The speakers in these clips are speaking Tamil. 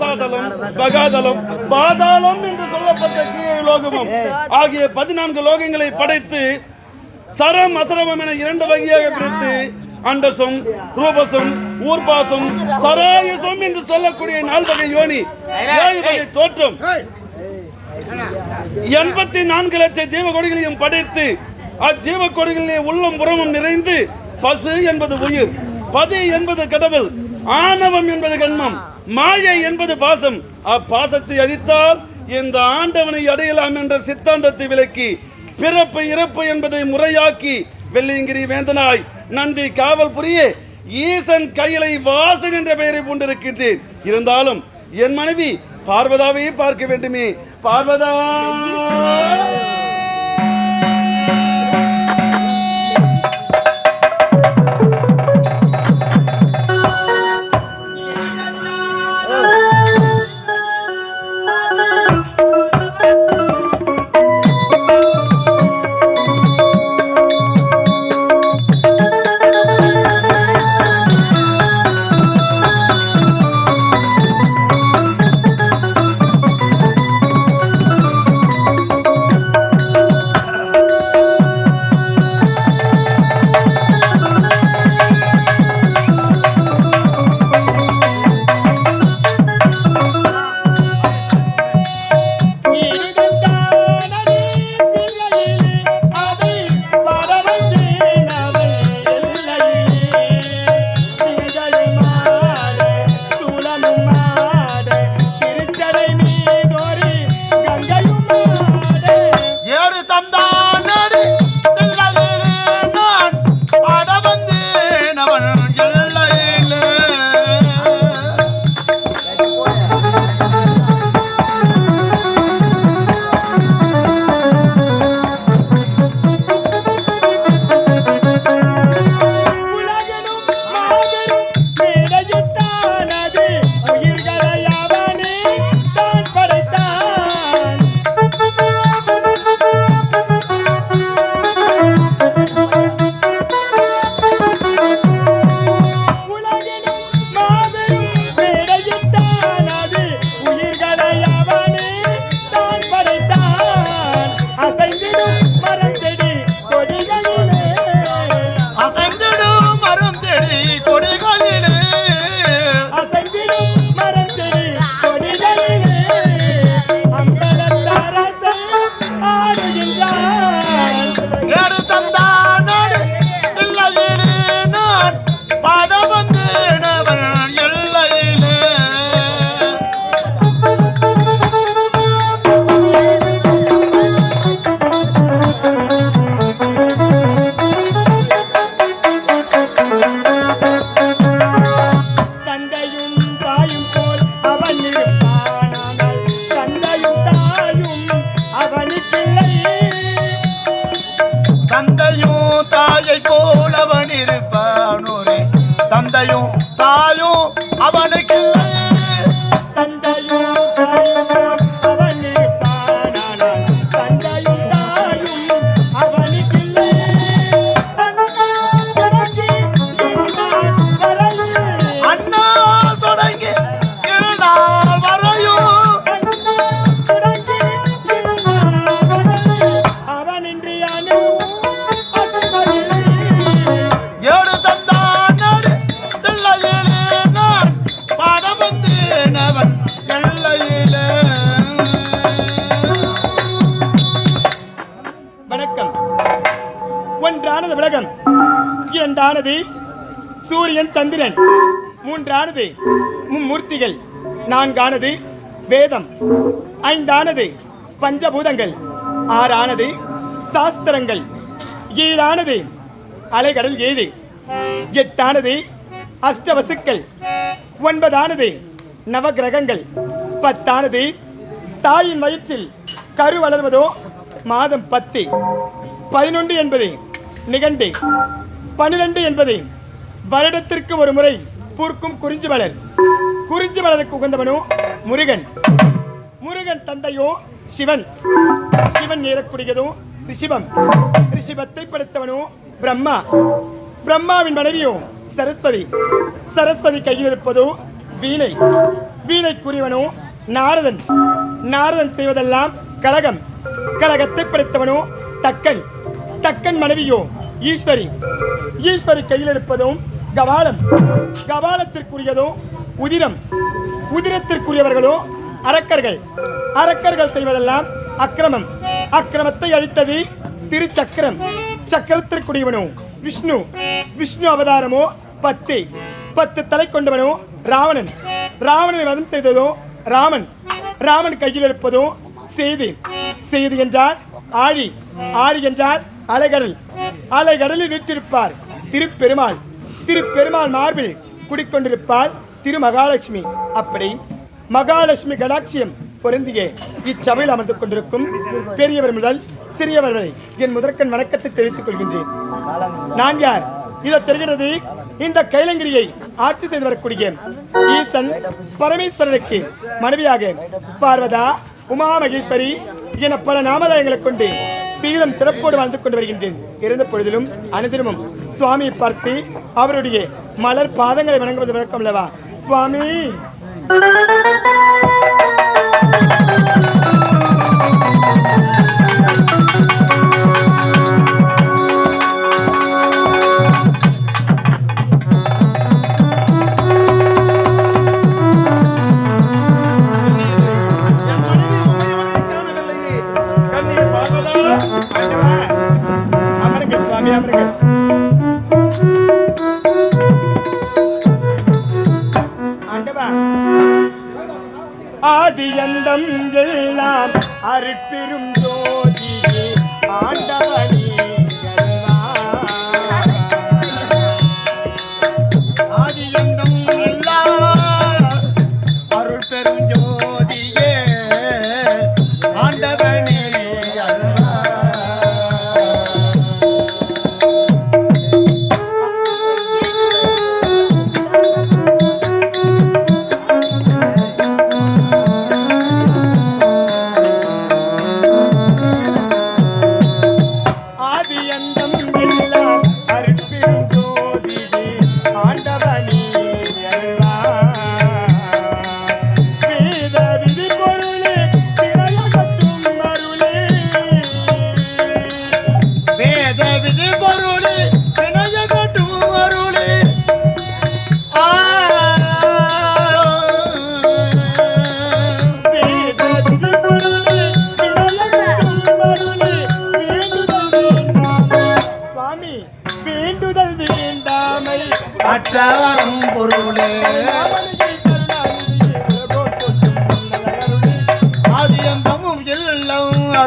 தராதலம் பகாதலம் பாதாளம் என்று சொல்லப்பட்ட கீழலோகமும் ஆகிய பதினான்கு லோகங்களை படைத்து சரம் அசரவம் என இரண்டு வகையாக பிரித்து அண்டசம் ரூபசம் ஊர்பாசம் சராயுசம் என்று சொல்லக்கூடிய நால்வகை யோனி ஏழு வகை தோற்றம். எண்பத்தி நான்கு லட்சம் ஜீவ கொடிகளையும் படைத்து அஜீவ கொடிகளிலே உள்ளம் புறமும் நிறைந்து பசு என்பது உயிர் பதி என்பது கடவுள் ஆணவம் என்பது கண்மம் மாயை என்பது பாசம். அப்பாசத்தை அழித்தால் இந்த ஆண்டவனை அடையலாம் என்ற சித்தாந்தத்தை விலக்கி பிறப்பு இறப்பு என்பதை முறையாக்கி வெள்ளியங்கிரி வேந்தனாய் நந்தி காவல் புரிய ஈசன் கையிலை வாசன் என்ற பெயரை கொண்டிருக்கின்றேன் இருந்தாலும் என் மனைவி பார்வதாவையும் பார்க்க வேண்டுமே. பார்வதா! தாயும் போல் அவன் இருப்பானால் தந்தையும் தாயும் அவனுக்கில்லை தந்தையும் தாயை போல் அவன் இருப்பானோரே. தந்தையும் தாய் இரண்டானது சூரியன் சந்திரன். மூன்றானது மும்மூர்த்திகள். நான்கானது வேதம். ஐந்தானது பஞ்சபூதங்கள். ஆறானது சாஸ்திரங்கள். ஏழானது அலைகடல் ஏழு. எட்டானது அஷ்டவசுக்கள். ஒன்பதானது நவகிரகங்கள். பத்தானது தாயின் வயிற்றில் கரு வளர்வதோ? மாதம் பத்து. பதினொன்று என்பது நிகண்டு. பன்னிரண்டு என்பதை வருடத்திற்கு ஒரு முறை பூர்க்கும் குறிஞ்சி மலர். குறிஞ்சி மலருக்கு உகந்தவனோ முருகன். முருகன் தந்தையோ சிவன். சிவன் ஏறக்கூடியதும் ரிஷிபம். ரிஷிபத்தை படைத்தவனோ பிரம்மா. பிரம்மாவின் மனைவியோ சரஸ்வதி. சரஸ்வதி கையில் இருப்பதோ வீணை. வீணைக்குரியவனோ நாரதன். நாரதன் செய்வதெல்லாம் கழகம். கழகத்தை படைத்தவனோ தக்கன். தக்கன் மனைவியோ ஈஸ்வரி. ஈஸ்வரி கையில் இருப்பதும் கபாலம். கபாலத்திற்குரியதும் உதிரம். உதிரத்திற்குரியவர்களோ அரக்கர்கள். அரக்கர்கள் செய்வதெல்லாம் அக்கிரமம். அக்கிரமத்தை அழித்தது திருச்சக்கரம். சக்கரத்திற்குரியவனோ விஷ்ணு. விஷ்ணு அவதாரமோ பத்து. பத்து தலை கொண்டவனோ ராவணன். ராவணனை வதம் செய்ததோ ராமன். ராமன் கையில் இருப்பதோ செய்தி செய்தி என்றால் ஆழி. ஆழி என்றால் அலைகடல். அலைகடலில் வீற்றிருப்பார் திருப்பெருமாள். திருப்பெருமாள் மார்பில் குடிக்கொண்டிருப்பாள் திருமகாலட்சுமி. அப்படி மகாலட்சுமி கடாட்சியம் பொருந்திய இச்சபையில் அமர்ந்து கொண்டிருக்கும் பெரியவர் முதல் சிறியவர் வரை என் முதற்கண் வணக்கத்தை தெரிவித்துக் கொள்கின்றேன். நான் யார் இதை தெரிகிறது இந்த கைலங்கிரியை ஆட்சி செய்து வரக்கூடிய ஈசன் பரமேஸ்வரனுக்கு மனைவியாக பார்வதா உமா மகேஸ்வரி என பல நாமதயங்களைக் கொண்டு சீலம் சிறப்போடு வாழ்ந்து கொண்டு வருகின்றேன். இருந்த பொழுதிலும் அனுதினமும் சுவாமியை பார்த்து அவருடைய மலர் பாதங்களை வணங்குவது வழக்கம் அல்லவா? சுவாமி!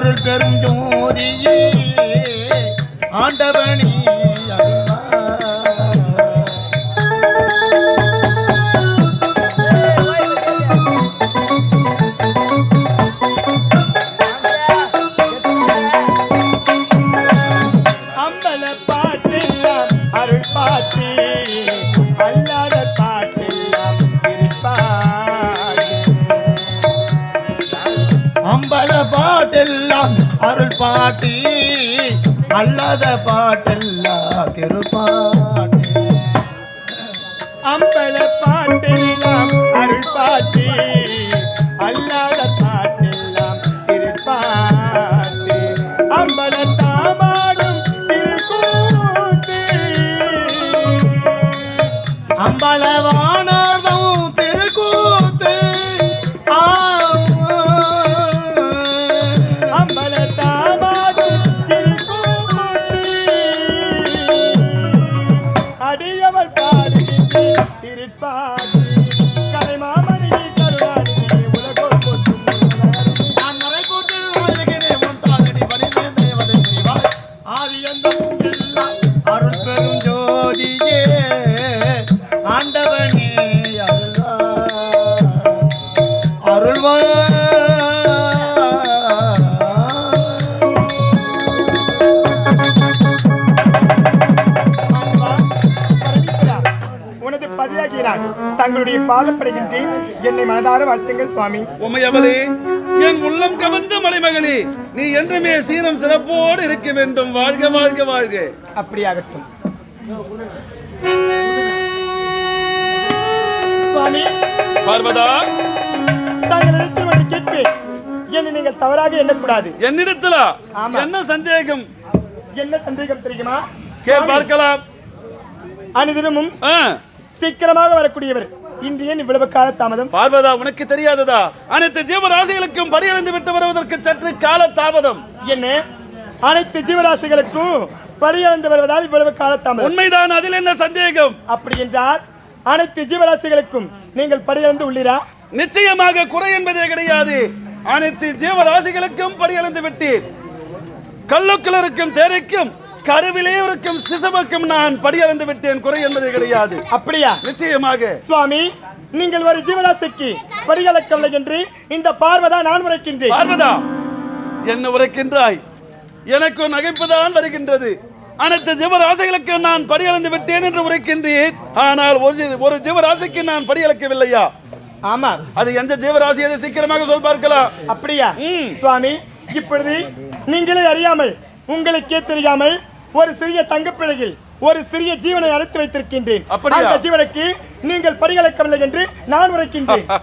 அருள் பெரும் ஜோதியே. ஆண்டவனி அருள் பாட்டி அல்லாத பாட்டெல்லாம் திருப்பாட்டு. அம்பல பாட்டெல்லாம் அருள் பாட்டு அல்லாத பாட்டெல்லாம் திருப்பாட்டு. அம்பல தாமாடும் அம்பலவானதும் நான் தங்களுடைய பாதப்படுகின்றேன் என்னை மனதார வாழ்த்துங்கள் சுவாமி. உமையவளே என் உள்ளம் கவர்ந்த மலைமகளே நீ என்றுமே சீரம் சிறப்போடு இருக்க வேண்டும். வாழ்க வாழ்க வாழ்க. அப்படியாகட்டும். சுவாமி பார்வதா. தாங்கள் கேட்பேன். என்னை நீங்கள் தவறாக எண்ணக்கூடாது. என்னிடத்திலா. என்ன சந்தேகம்? என்ன சந்தேகம் தெரியுமா? கேள் பார்க்கலாம். அனுதினமும் சீக்கிரமாக வரக்கூடியவர். இன்று ஏன் இவ்வளவு கால தாமதம்? பார்வதா உனக்கு தெரியாததா? அனைத்து ஜீவராசிகளுக்கும் பரியடைந்து விட்டு வருவதற்கு சற்று கால தாமதம். என்ன? அனைத்து ஜீவராசிகளுக்கும் பரியாழ்ந்து வருவதால் இவ்வளவு கால தாமதம். உண்மைதான் அதில் என்ன சந்தேகம்? அப்படி என்றால் அனைத்து ஜீவராசிகளுக்கும் நீங்கள் பரியாழ்ந்து உள்ளீரா? நிச்சயமாக குறை என்பதே கிடையாது. அனைத்து ஜீவராசிகளுக்கும் படியளந்து விட்டேன் கல்லுக்குள் இருக்கும் தேரைக்கும் கருவிலே இருக்கும் சிசுவுக்கும் நான் படியளந்து விட்டேன். குறை என்பதே கிடையாது. அப்படியா? நிச்சயமாக. சுவாமி நீங்கள் ஒரு ஜீவராசிக்கு படிகளக்கவில்லை என்று இந்த பார்வதா நான் உரைக்கின்றேன். பார்வதா என்ன உரைக்கின்றாய்? எனக்கு நகைப்புதான் வருகின்றது. அனைத்து ஜீவராசிகளுக்கு நான் படியளந்து விட்டேன் என்று உரைக்கின்றேன் ஆனால் ஒரு ஜீவராசிக்கு நான் படியளக்கவில்லையா? ஆமா. அது எந்த ஜீவராசி அதை சீக்கிரமாக சொல் பார்க்கலாம். அப்படியா. சுவாமி இப்பொழுது நீங்களே அறியாமல் உங்களுக்கே தெரியாமல் ஒரு சிறிய தங்கப்பிழையில் ஒரு சிறிய ஜீவனை அழைத்து வைத்திருக்கின்றேன்? அந்த ஜீவனுக்கு நீங்கள் படிகளக்கவில்லை என்று நான் உரைக்கின்றேன்.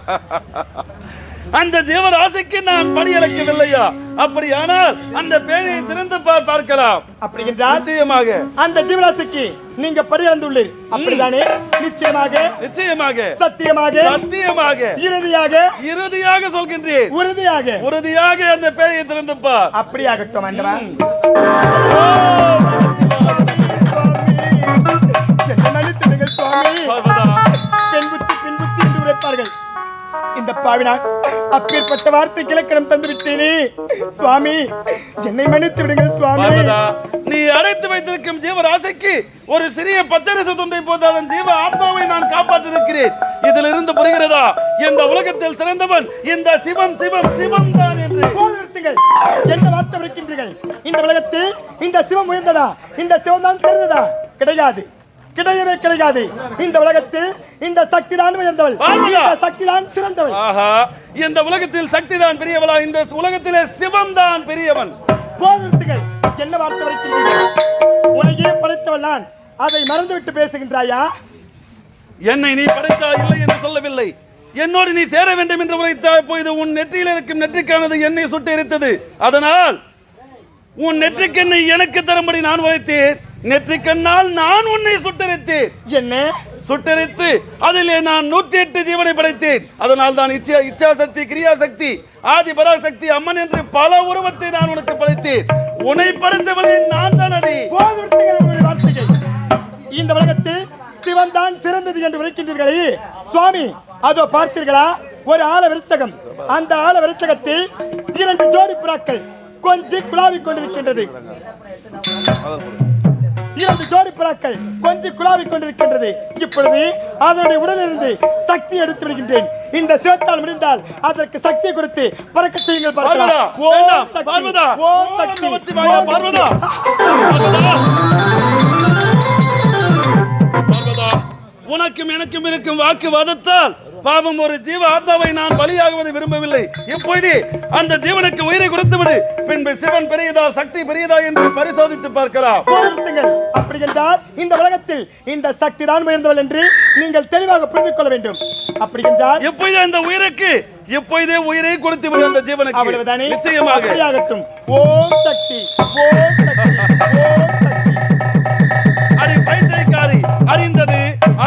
அந்த ஜீவராசிக்கு நான் படியளக்கவில்லையா அப்படியானால் அந்த பேரை திறந்து பார்க்கலாம். அப்படி என்றால் நிச்சயமாக. அந்த ஜீவராசிக்கு நீங்க பரியாழ்ந்துள்ளீர் அப்படிதானே? நிச்சயமாக. நிச்சயமாக. சத்தியமாக. சத்தியமாக. இறுதியாக. இறுதியாக சொல்கின்றேன். உறுதியாக. உறுதியாக அந்த பேரையை திறந்து பார். அப்படியாகட்டும் ஆண்டவன் என்று உரைப்பார்கள். இந்த பாவினான் அப்பேற்பட்ட வார்த்தை இலக்கணம் தந்து விட்டேனே சுவாமி என்னை மன்னித்து விடுங்கள் சுவாமி. நீ அடைத்து வைத்திருக்கும் ஜீவராசிக்கு ஒரு சிறிய பச்சரிசு துண்டை ஜீவ ஆத்மாவை நான் காப்பாற்றிருக்கிறேன். இதிலிருந்து புரிகிறதா? இந்த உலகத்தில் சிறந்தவன் இந்த சிவம் சிவம் சிவம் தான் என்று. என்ன வார்த்தை இருக்கின்றீர்கள் இந்த உலகத்தில் இந்த சிவம் உயர்ந்ததா? இந்த சிவம் தான் சிறந்ததா? கிடையாது. கிடையவே கிடையாது. இந்த உலகத்தில் இந்த சக்தி தான் உயர்ந்தவள் சக்தி தான் சிறந்தவள். ஆஹா இந்த உலகத்தில் சக்தி தான் பெரியவளா? இந்த உலகத்திலே சிவம் தான் பெரியவன். போது நிறுத்துங்கள் என்ன வார்த்தை இருக்கின்றீர்கள் உனக்கே படைத்தவள் நான். அதை மறந்துவிட்டு பேசுகின்றாயா? என்னை நீ படைத்தாய் இல்லை என்று சொல்லவில்லை. என்னோடு நீ சேர வேண்டும் என்று உரைத்தாய் இப்பொழுது உன் நெற்றியில் இருக்கும் நெற்றிக்கானது என்னை சுட்டு எரித்தது. அதனால் உன் நெற்றிக்கண்ணை எனக்கு தரும்படி நான் உரைத்தேன். நெற்றிக்கண்ணால் நான் உன்னை சுட்டரித்தேன். என்ன? சுட்டரித்து அதிலே நான் நூத்தி எட்டு ஜீவனை படைத்தேன். அதனால் தான் இச்சா இச்சா சக்தி கிரியா சக்தி ஆதி பராசக்தி அம்மன் என்று பல உருவத்தை நான் உனக்கு படைத்தேன். உன்னை படைத்தவளை நான் தான் அடி. இந்த உலகத்தில் சிவன் தான் சிறந்தது என்று உரைக்கின்றீர்களே சுவாமி அதோ பார்த்தீர்களா? ஒரு ஆல விருச்சகம் அந்த ஆல விருச்சகத்தில் இரண்டு ஜோடி புறாக்கள் கொஞ்சி குழாவிக் கொண்டிருக்கின்றது. இரண்டு ஜோடி புறாக்கள் கொஞ்சி குழாவிக் கொண்டிருக்கின்றது. இப்பொழுது அதனுடைய உடலிலிருந்து சக்தி எடுத்து விடுகின்றேன். இந்த சிவத்தால் முடிந்தால் அதற்கு சக்தி கொடுத்து பறக்க செய்யுங்கள் பார்க்கலாம். ஓம் சக்தி ஓம் சக்தி. பார்வதா. உனக்கும் எனக்கும் இருக்கும் வாக்குவாதத்தால் பாவம் ஒரு ஜீவ ஆத்மாவை நான் பலியாகுவதை விரும்பவில்லை. இப்பொழுது அந்த ஜீவனுக்கு உயிரை கொடுத்து விடு பின்பு சிவன் பெரியதா சக்தி பெரியதா என்று பரிசோதித்து போராட்டங்கள் அப்படி என்றால் இந்த உலகத்தில் இந்த சக்தி தான் உயர்ந்தவள் என்று நீங்கள் தெளிவாக புரிந்து கொள்ள வேண்டும். அப்படி என்றால் இப்பொழுது அந்த உயிருக்கு இப்பொழுதே உயிரை கொடுத்து விடு அந்த ஜீவனுக்கு. அவ்வளவுதானே? நிச்சயமாக. ஓம் சக்தி ஓம் சக்தி ஓம் சக்தி. அடி பைத்தியக்காரி அறிந்தது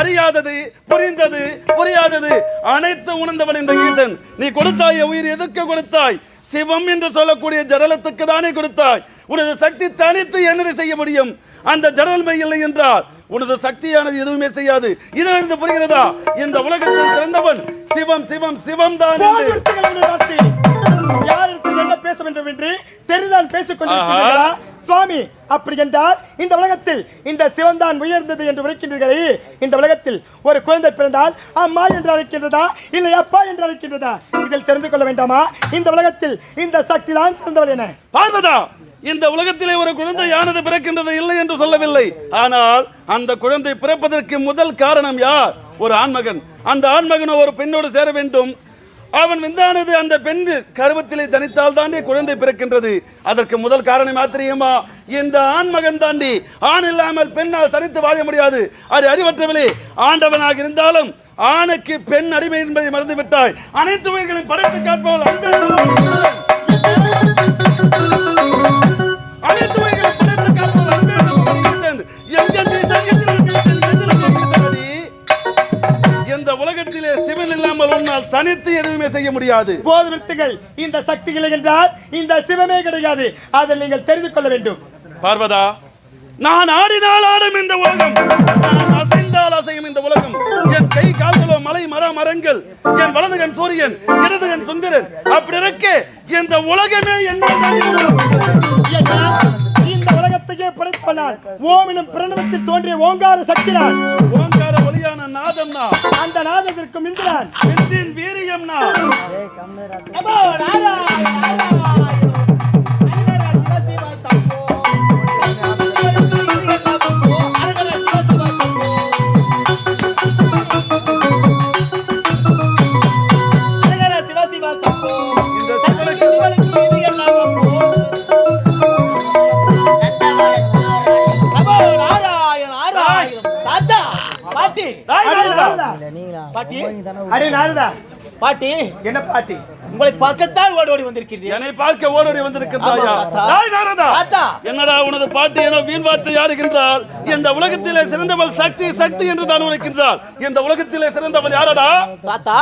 அறியாதது புரிந்தது புரியாதது அனைத்து உணர்ந்தவன் இந்த ஈசன். நீ கொடுத்தாய் உயிர் எதுக்கு கொடுத்தாய்? சிவம் என்று சொல்லக்கூடிய ஜடலத்துக்கு தானே கொடுத்தாய். உனது சக்தி தனித்து என்ன செய்ய முடியும்? அந்த ஜடல்மை இல்லை என்றால் உனது சக்தியானது எதுவுமே செய்யாது. இதிலிருந்து புரிகிறதா? இந்த உலகத்தில் சிறந்தவன் சிவம் சிவம் சிவம் தான் என்று போராட்டங்கள் உங்கள் வார்த்தை. யார் இடத்தில் என்ன பேச வேண்டும் என்று தெரிதான் பேசிக் கொண்டிருக்கிறீர்களா சுவாமி அப்படி என்றால் இந்த உலகத்தில் இந்த சிவன்தான் உயர்ந்தது என்று உரைக்கின்றீர்களே. இந்த உலகத்தில் ஒரு குழந்தை பிறந்தால் அம்மா என்று அழைக்கின்றதா? இல்லை அப்பா என்று அழைக்கின்றதா? இதில் தெரிந்து கொள்ள வேண்டாமா? இந்த உலகத்தில் இந்த சக்தி தான் சிறந்தவள் என. பார்வதா இந்த உலகத்திலே ஒரு குழந்தையானது பிறக்கின்றது இல்லை என்று சொல்லவில்லை. ஆனால் அந்த குழந்தை பிறப்பதற்கு முதல் காரணம் யார்? ஒரு ஆண்மகன். அந்த ஆண்மகனோ ஒரு பெண்ணோடு சேர வேண்டும். அவன் விந்தானது அந்த பெண் கருவத்திலே தனித்தால் தாண்டி குழந்தை பிறக்கின்றது. அதற்கு முதல் காரணம் மாத்திரியமா இந்த ஆண் மகன் தாண்டி ஆண் இல்லாமல் பெண்ணால் தனித்து வாழ முடியாது. அது அறிவற்றவில்லை ஆண்டவனாக இருந்தாலும் ஆணுக்கு பெண் அடிமை என்பதை மறந்துவிட்டாய். அனைத்து உயிர்களையும் படைத்து காப்பவள் அன்பே. இந்த உலகத்திலே சிவன் இல்லாமல் உன்னால் தனித்து எதுவுமே செய்ய முடியாது. போது நிறுத்துங்கள். இந்த சக்தி இல்லை என்றால் இந்த சிவமே கிடையாது. அதை நீங்கள் தெரிந்து கொள்ள வேண்டும். பார்வதா நான் ஆடினால் ஆடும் இந்த உலகம். நான் அசைந்தால் அசையும் இந்த உலகம். என் கை கால்களோ மலை மர மரங்கள். என் வலதுகன் சூரியன் இடதுகன் சுந்தரன். அப்படி இருக்க இந்த உலகமே என்ன இந்த உலகத்தையே படைப்பனான் ஓமினும் பிரணவத்தில் தோன்றிய ஓங்கார சக்தினான் ஓங்கார ஒளியான நாதம்னா அந்த நாதத்திற்கு மிந்தினான் விண்ணின் வீரியம்னா பாட்டி. பாட்டி. அடே நாரதா பாட்டி. என்ன பாட்டி? உங்களை பார்க்கத்தான் ஓடி ஓடி வந்திருக்கிறீர்கள். என்னை பார்க்க ஓடோடி. தாத்தா. என்னடா உனது பாட்டு ஏனோ வீண் வார்த்தை ஆடுகின்றால் இந்த உலகத்திலே சிறந்தவள் சக்தி சக்தி என்று தான் உரைக்கின்றாள். இந்த உலகத்திலே சிறந்தவள் யாரடா? தாத்தா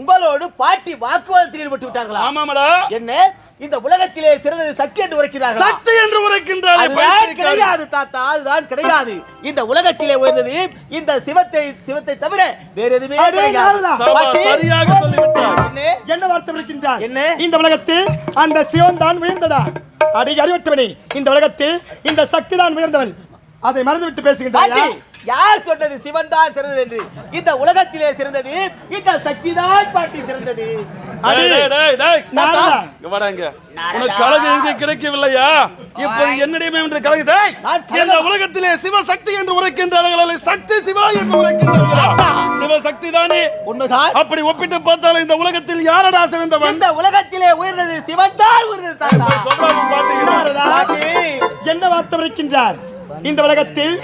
உங்களோடு பாட்டி வாக்குவாதத்தில் ஈடுபட்டு விட்டார்களா? ஆமாமடா. என்ன? இந்த உலகத்திலே சிறந்தது சக்தி என்று உரைக்கிறார்கள்? சக்தி என்று உரைக்கின்றாள் அதுதான் கிடையாது தாத்தா. அதுதான் கிடையாது. இந்த உலகத்திலே உயர்ந்தது இந்த சிவத்தை சிவத்தை தவிர வேற எதுவுமே என்ன? வார்த்தை இருக்கின்றார் என்ன? இந்த உலகத்தில் அந்த சிவன் தான் உயர்ந்ததா? அடி அறிவற்றவனே இந்த உலகத்தில் இந்த சக்தி தான் உயர்ந்தவன். அதை மறந்துவிட்டு பாட்டி பேசுகின்றாயா யார் சொன்னது சிவன் தான் சிறந்தது என்று? இந்த உலகத்திலே சிறந்தது இந்த சக்தி தான் பாட்டி சிறந்தது. உனக்கு கழகு எங்கே கிடைக்கவில்லையா? இப்போது என்னிடமே என்று கழகு டேய். இந்த உலகத்திலே சிவசக்தி என்று உரைக்கின்றார்கள் சக்தி சிவா என்று உரைக்கின்றார்களா. சிவசக்தி தானே? உண்மைதான். அப்படி ஒப்பிட்டு பார்த்தாலும் இந்த உலகத்தில் யாரடா சிறந்தவன் இந்த உலகத்திலே உயர்ந்தது சிவன் தான் உயர்ந்தது என்ன வார்த்தை இருக்கின்றார் இந்த உலகத்தில்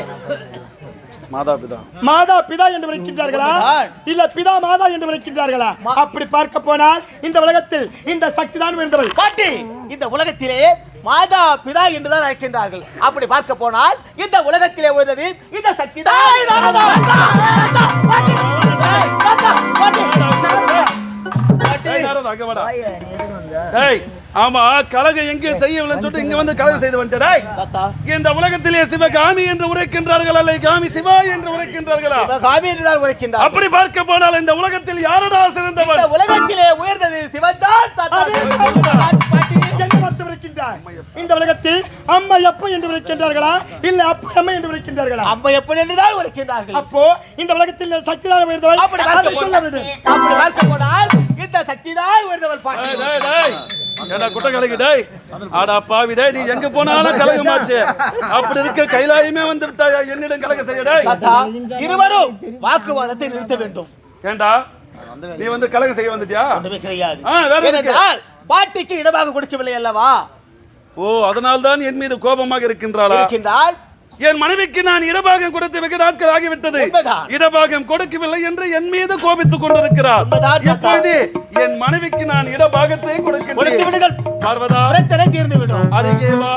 மாதா பிதா. மாதா பிதா என்று விളിக்கின்றார்களா உண்மைதான். இல்ல பிதா மாதா என்று விളിக்கின்றார்களா அப்படி பார்க்க போனால் இந்த உலகத்தில் இந்த சக்தி தான் உயர்ந்தவள் பாட்டி இந்த உலகத்திலே மாதா பிதா என்றுதான் அழைக்கின்றார்கள். அப்படி பார்க்க போனால் இந்த உலகத்திலே உயர்ந்தது இந்த சக்தி. டேய், ஆமா கலக எங்கே செய்யவில்லைன்னு சொல்லிட்டு இங்க வந்து கலகம் செய்து வந்துட்ட டேய். இந்த உலகத்திலே சிவகாமி என்று உரைக்கின்றார்கள் அல்ல காமி சிவா என்று உரைக்கின்றார்களா? அப்படி பார்க்க போனால் இந்த உலகத்தில் யாரடா சிறந்தவன்? உலகத்திலே உயர்ந்தது இருக்கின்றார் இந்த உலகத்தில் அம்மா எப்ப என்று விളിக்கின்றார்களா இல்ல அப்பா அம்மா என்று விളിக்கின்றார்களா அம்மா எப்படி என்றுதான் உரைக்கின்றார்கள். அப்போ இந்த உலகத்தில் சக்தி தான் உயர்ந்தவள் அப்படி சொல்ல வேண்டும் அப்படி பார்க்க போனால் இந்த சக்தி தான் உயர்ந்தவள் பாட்டி. டேய், குட்ட கலகு ஆடா பாவி டேய் நீ எங்க போனாலும் கலகமாச்சு அப்படி இருக்க கைலாயமே வந்து விட்டாயா என்னிடம் கலக செய்ய டேய். இருவரும் வாக்குவாதத்தை நிறுத்த வேண்டும். ஏண்டா? நீ வந்து கலக செய்ய வந்துட்டியா? கிடையாது. பாட்டிக்கு இடமாக கொடுக்கவில்லை அல்லவா? ஓ அதனால் தான் என் மீது கோபமாக இருக்கின்றாளா? இருக்கின்றால் என் மனைவிக்கு நான் இடபாகம் கொடுத்து வெகு நாட்கள் ஆகிவிட்டது. இடபாகம் கொடுக்கவில்லை என்று என் மீது கோபித்துக் கொண்டிருக்கிறார். எப்பொழுது என் மனைவிக்கு நான் இடபாகத்தை விடுங்கள். பார்வதா. பிரச்சனை தீர்ந்து விடும். அருகே வா.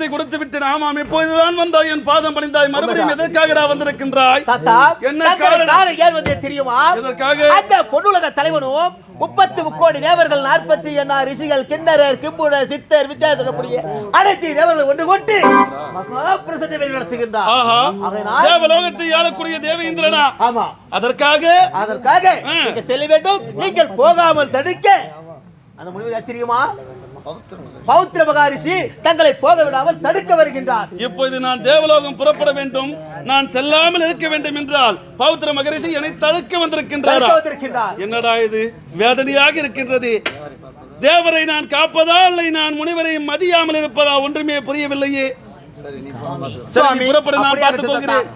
இடபாகத்தை கொடுத்து விட்டேன் ஆமாம் இப்போதுதான் வந்தாய்? என் பாதம் பணிந்தாய். மறுபடியும் எதற்காகடா வந்திருக்கின்றாய்? என்ன காரணம்? ஏன் தெரியுமா? எதற்காக? அந்த பொன்னுலக தலைவனும் முப்பத்து முக்கோடி தேவர்கள் நாற்பத்தி எண்ணாயிரம் ரிஷிகள் கிண்ணறர் கிம்புடர் சித்தர் வித்தியாசப்படிய அனைத்து தேவர்கள் ஒன்று கொண்டு மகா நடத்துகின்றார். தேவலோகத்தை ஆளக்கூடிய தேவேந்திரனா ஆமா. அதற்காக? அதற்காக ஆ. நீங்க செல்ல வேண்டும். நீங்கள் போகாமல் தடுக்க. அந்த முடிவு தெரியுமா? பௌத்திர மகாரிஷி தங்களை போக விடாமல் தடுக்க வருகின்றார். இப்போது நான் தேவலோகம் புறப்பட வேண்டும். நான் செல்லாமல் இருக்க வேண்டும் என்றால் பௌத்திர மகரிஷி என்னை தடுக்க வந்திருக்கின்றாரா? என்னடா இது? வேதனையாக இருக்கின்றது. தேவரை நான் காப்பதா இல்லை நான் முனிவரை மதியாமல் இருப்பதா ஒன்றுமே புரியவில்லையே. சரி சுவாமி, புறப்பட நான் பார்த்துக் கொள்கிறேன்.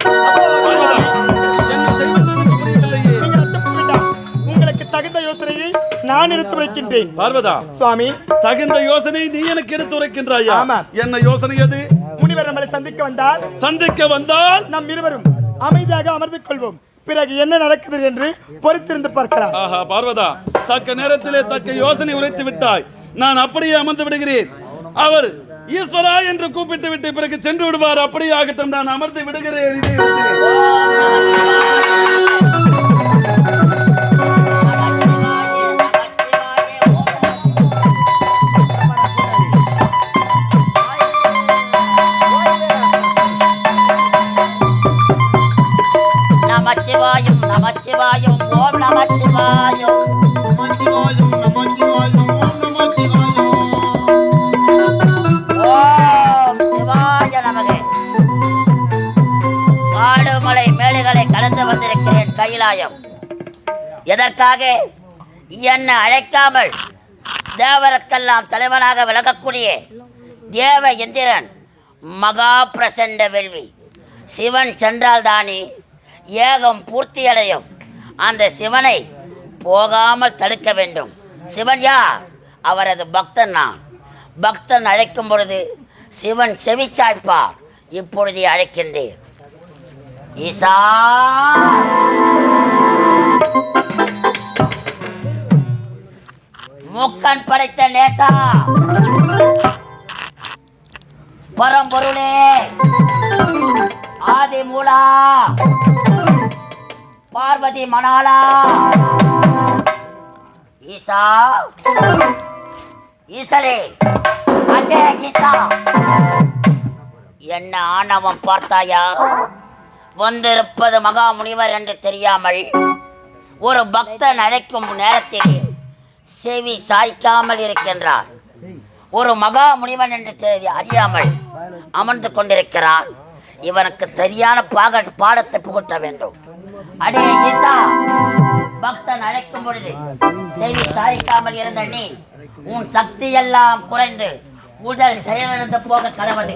என்ன செய்வது புரியவில்லையே. நீங்கள் அச்சப்பட வேண்டாம் உங்களுக்கு தகுந்த யோசனையை நான் எடுத்து வைக்கின்றேன் பார்வதா சுவாமி. தகுந்த யோசனை நீ எனக்கு எடுத்து உரைக்கின்றாயா. என்ன யோசனை அது முனிவர் நம்மளை சந்திக்க வந்தால் சந்திக்க வந்தால்? நம் இருவரும் அமைதியாக அமர்ந்து கொள்வோம். பிறகு என்ன நடக்குது என்று பொறுத்திருந்து பார்க்கலாம். ஆஹா பார்வதா தக்க நேரத்திலே தக்க யோசனை உரைத்து விட்டாய். நான் அப்படியே அமர்ந்து விடுகிறேன். அவர் ஈஸ்வரா என்று கூப்பிட்டு விட்டு பிறகு சென்று விடுவார். அப்படியே ஆகட்டும் நான் அமர்ந்து விடுகிறேன். நமச்சிவாயும் நமச்சிவாயும் ஓம் நமச்சிவாயும். நமச்சிவாயம் நமச்சிவாயம் ஓம் நமச்சிவாயம். ஓம் சிவாய நமகே. காடுமலை மேடுகளை கடந்து வந்திருக்கிறேன் கைலாயம். எதற்காக? என்னை அழைக்காமல் தேவருக்கெல்லாம் தலைவனாக விளங்கக்கூடிய தேவ எந்திரன் மகா பிரசண்ட வெல்வி சிவன் சென்றால் தானே ஏகம் பூர்த்தியடையும். அந்த சிவனை போகாமல் தடுக்க வேண்டும். சிவன் யார்? அவரது பக்தன் நான். பக்தன் அழைக்கும் பொழுது சிவன் செவிச்சாய்ப்பா இப்பொழுது அழைக்கின்றேன். ஈசா! முக்கன் படைத்த நேசா! பரம்பொருளே! ஆதி மூலா பார்வதி மணாலா. ஈசா. ஈசரே அஜே ஈசா. என்ன ஆணவம் பார்த்தாயா? வந்திருப்பது மகா முனிவர் என்று தெரியாமல் ஒரு பக்தன் அழைக்கும் நேரத்தில் செவி சாய்க்காமல் இருக்கின்றார். ஒரு மகா முனிவன் என்று தெரி அறியாமல் அமர்ந்து கொண்டிருக்கிறார். இவனுக்கு சரியான பாக பாடத்தை புகட்ட வேண்டும். அடே ஈசா பக்தன் அழைக்கும் பொழுது செய்தி சாதிக்காமல் இருந்த நீ உன் சக்தி எல்லாம் குறைந்து உடல் செயலிழந்து போக கடவுள்